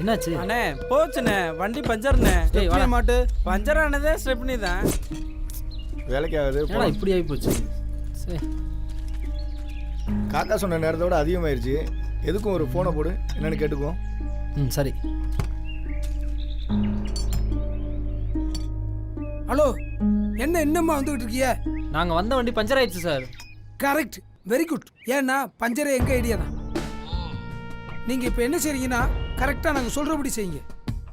என்னாச்சு? அண்ணே போச்சுண்ணே வண்டி பஞ்சர்ண்ணே. ஏய் வாடா. மாட்டு. பஞ்சர் ஆனதே ஸ்டெப்னி தான். வேலைக்கு ஆகுது என்னடா இப்படி ஆகி போச்சு சரி காக்கா சொன்ன நேரத்தோட அதிகமாயிருச்சு. எதுக்கும் ஒரு ஃபோனை போடு. என்னன்னு கேட்டுக்குவோம். ம் சரி. ஹலோ என்ன என்னம்மா வந்துகிட்டு இருக்கிய? நாங்கள் வந்த வண்டி பஞ்சர் ஆயிடுச்சு சார். கரெக்ட் வெரி குட் ஏன்னா பஞ்சரே எங்க ஐடியா தான். நீங்க இப்ப என்ன செய்றீங்கன்னா கரெக்டாக நாங்கள் சொல்கிறபடி செய்யுங்க.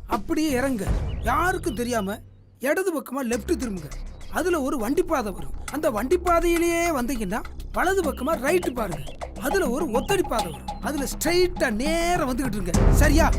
அப்படியே இறங்க. யாருக்கும் தெரியாமல் இடது பக்கமாக லெஃப்ட் திரும்புங்க. அதில் ஒரு வண்டி பாதை வரும். அந்த வண்டி பாதையிலேயே வந்தீங்கன்னா வலது பக்கமாக ரைட்டு பாருங்க. அதில் ஒரு ஒத்தடி பாதை வரும். அதில் ஸ்ட்ரைட்டாக நேராக வந்துக்கிட்டு இருங்க. சரியா?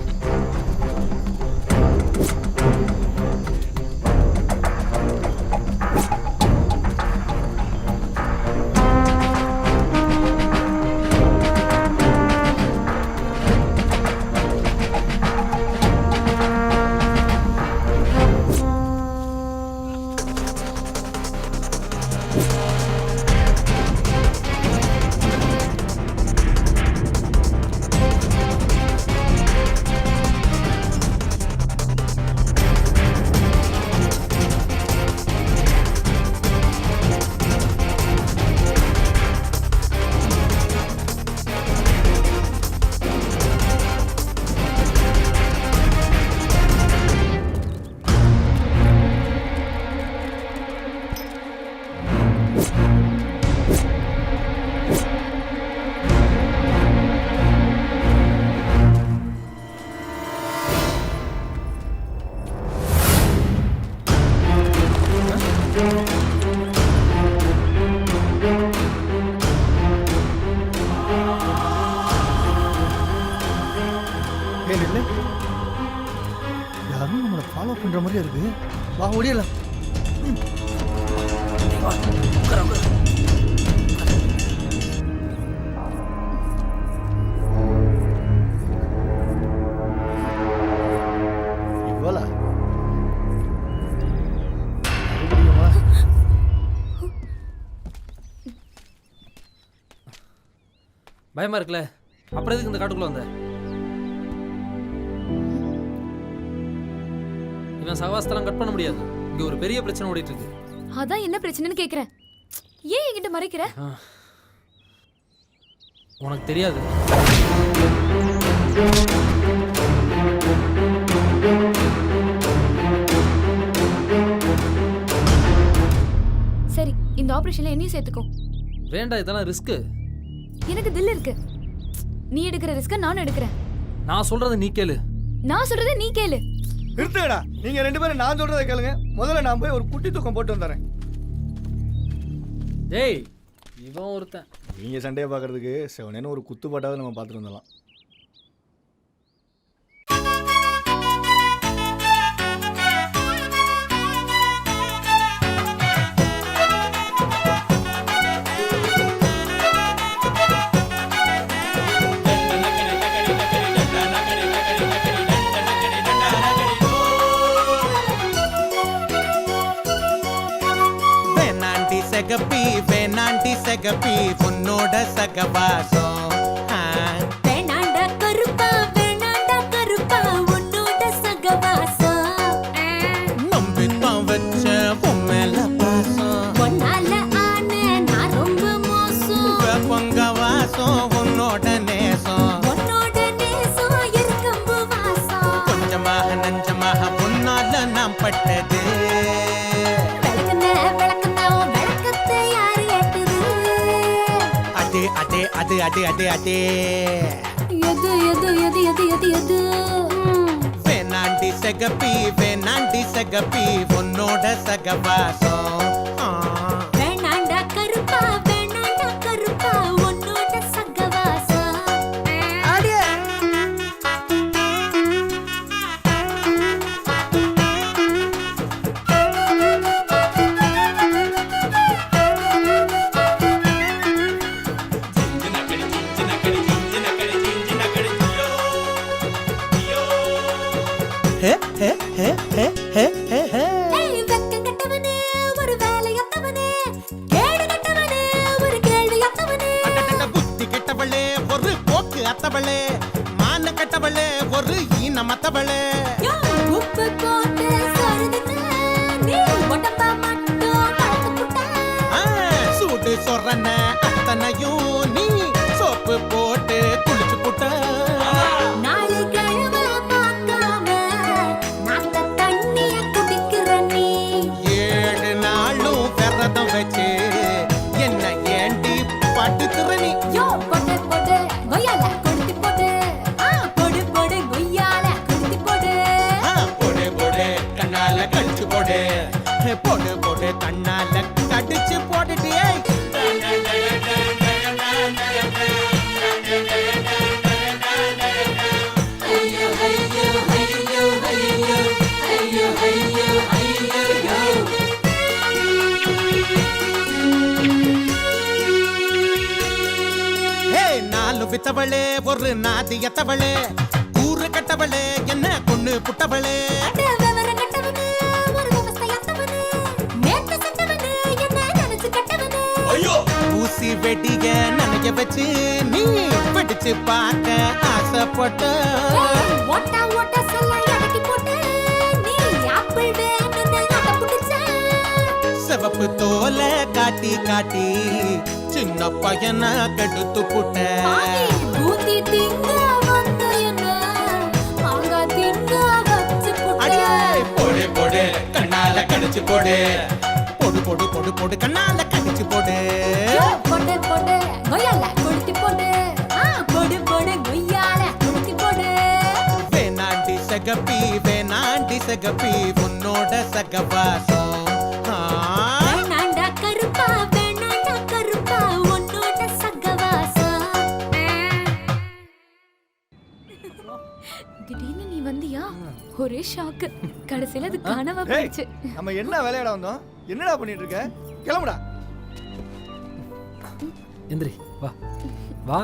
ஃபாலோ இருக்கு? வா ஓடியலாம் பயமா இருக்குல்ல? அப்புறம் எதுக்கு இந்த காட்டுக்குள்ள வந்த? இவன் சகவாசத்தெல்லாம் கட் பண்ண முடியாது. இங்க ஒரு பெரிய பிரச்சனை ஓடிட்டு இருக்கு அதான் என்ன பிரச்சனைன்னு கேக்குறேன். ஏன் என்கிட்ட மறைக்கிற? உனக்கு தெரியாது. சரி இந்த ஆபரேஷன்ல என்னையும் சேர்த்துக்கோ. வேண்டாம் இதெல்லாம் ரிஸ்க்கு எனக்கு தில் இருக்கு. நீ எடுக்கிற ரிஸ்க நானும் எடுக்கிறேன். நான் சொல்றதை நீ கேளு. நான் சொல்றத நீ கேளு. நிறுத்துங்கடா. நீங்க ரெண்டு பேரும் நான் சொல்றதை கேளுங்க. முதல்ல நான் போய் ஒரு குட்டி தூக்கம் போட்டு வந்துடுறேன். டேய் இவன் ஒருத்தன். நீங்க சண்டையை பார்க்கறதுக்கு செவனேன்னு ஒரு குத்து பாட்டாவது நம்ம பார்த்துட்டு வந்துடலாம். சகப்பி உன்னோட சகவாசம். ஆ, வேணாண்டா கருப்பா வேணாண்டா கருப்பா உன்னோட சகவாசம். நம்பித்தான் வச்ச உன் மேல பாசம். ஒன்னால ஆன நான் ரொம்ப மோசம். பொங்க வாசம் உன்னோட நேசம். உன்னோட நேசம் இருக்கம்பு வாசம். கொஞ்சமாக நஞ்சமாக உன்னால நாம் பட்டது. அது அது அதே எது எது எது எது எது எது. வேணாண்டி சகப்பி வேணாண்டி சகப்பி உன்னோட சகவாசம். புத்தி கெட்டவளே ஒரு போக்கு அத்தவளே. மான கெட்டவளே ஒரு ஈனம் அத்தவளே. சூடு சொரண படுத்துற வித்தவளே ஒரு நாதியத்தவளே ஊரு கட்டவளே என்ன பொண்ணு புட்டவளே. ஊசி வெடிய நனைய வச்சு நீ வெடிச்சு பார்க்க ஆசைப்பட்ட. ஏய், ஓட்டா ஓட்டா சொல்ல இறக்கி போட்டு, நீ ஆப்பிள் வேணும்னு பிடிச்ச. சிவப்பு தோல காட்டி காட்டி சின்ன பையனை கெடுத்து. போடு போடு கண்ணால கடிச்சு போடு போடு போடு போடு போடு கண்ணால கடிச்சு போடு போடு, போடு, கொய்யால கொளுத்தி போடு. போடு, போடு, கொய்யால கொளுத்தி போடு. வேணாண்டி சகப்பி வேணாண்டி சகப்பி உன்னோட சகவாசம் ஒரே ஷாக்கு கடைசியில அது ஏய் போயிடுச்சு. நம்ம என்ன வேலையாட வந்தோம்? என்னடா பண்ணிட்டு இருக்க கிளம்புடா. எந்திரி வா. வா.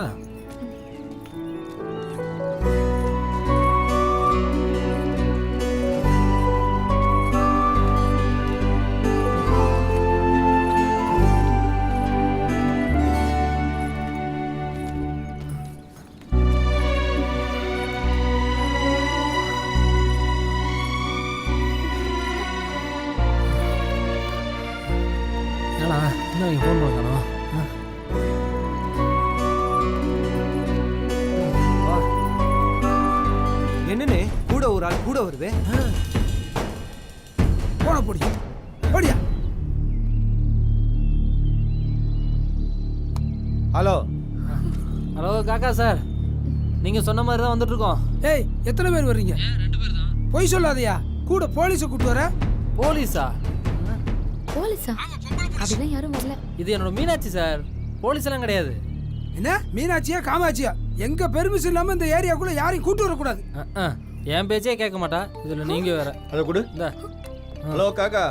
கூட வருது. போன பொடியா பொடியா? ஹலோ. ஹலோ காக்கா சார். நீங்கள் சொன்ன மாதிரி தான் வந்துட்டு இருக்கோம் ஏய் எத்தனை பேர் வர்றீங்க? பொய் சொல்லாதயா. கூட போலீஸை கூட்டு வர. போலீஸா? போலீஸா? அப்படிலாம் யாரும் வரல. இது என்னோட மீனாட்சி சார். போலீஸ் எல்லாம் கிடையாது. என்ன? மீனாட்சியா காமாட்சியா? எங்க பெர்மிஷன் இல்லாம இந்த ஏரியாக்குள்ள யாரையும் கூட்டு வரக்கூடாது. என் பேச்சே கேட்க மாட்டா. இதில் நீங்கள் வேற. அதை கொடு. இந்த. ஹலோ காக்கா.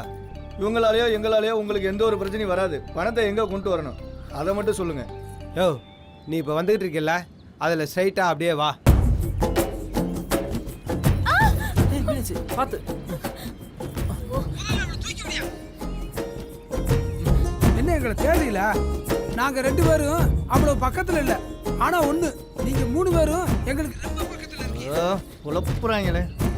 இவங்களாலேயோ எங்களாலேயோ உங்களுக்கு எந்த ஒரு பிரச்சனையும் வராது. பணத்தை எங்கே கொண்டு வரணும்? அதை மட்டும் சொல்லுங்க. யோ நீ இப்போ வந்துகிட்டு இருக்கல அதில் ஸ்ட்ரைட்டாக அப்படியே வா. பார்த்து என்ன எங்களை தேவையில்ல நாங்க ரெண்டு பேரும் அவ்வளவு பக்கத்துல இல்ல. ஆனா ஒண்ணு நீங்க மூணு பேரும் எங்களுக்கு ரொம்ப பக்கத்துல இருக்கீங்க குழப்புறாங்களே